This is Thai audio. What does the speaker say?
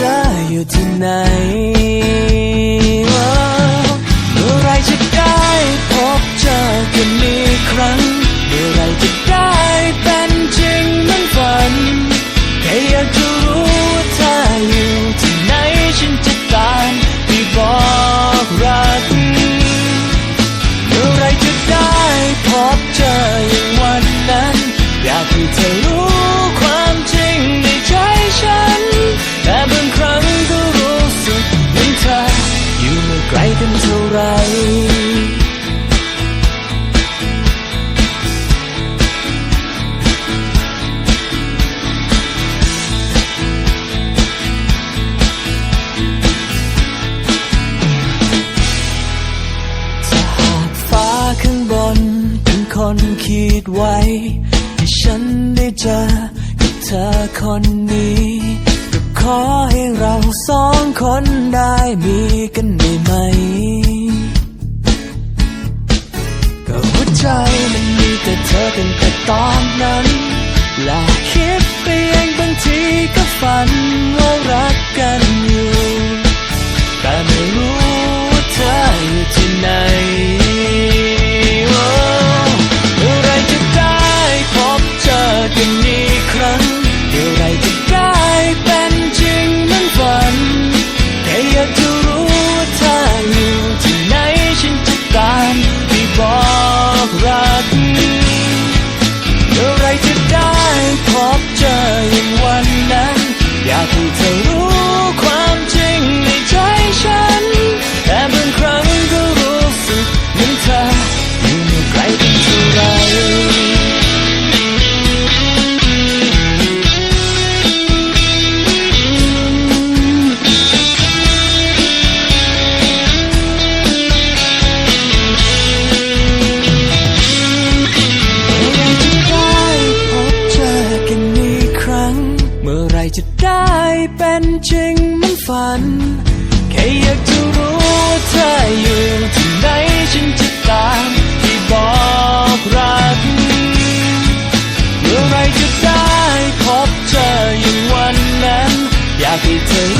are you tonight. คิดไว้ให้ฉันได้เจอกับเธอคนนี้ก็ขอให้เราสองคนได้มีกันได้ไหม ก็หัวใจมันมีแต่เธอเป็นแต่ตอนนั้น และคิดไปเองบางทีก็ฝันว่ารักกัน จะได้เป็นจริงมันฝัน แค่อยากจะรู้ว่าเธออยู่ที่ไหนฉันจะตามที่บอกรักเมื่อไรจะได้พบเธออย่างวันนั้น อยากให้เธอ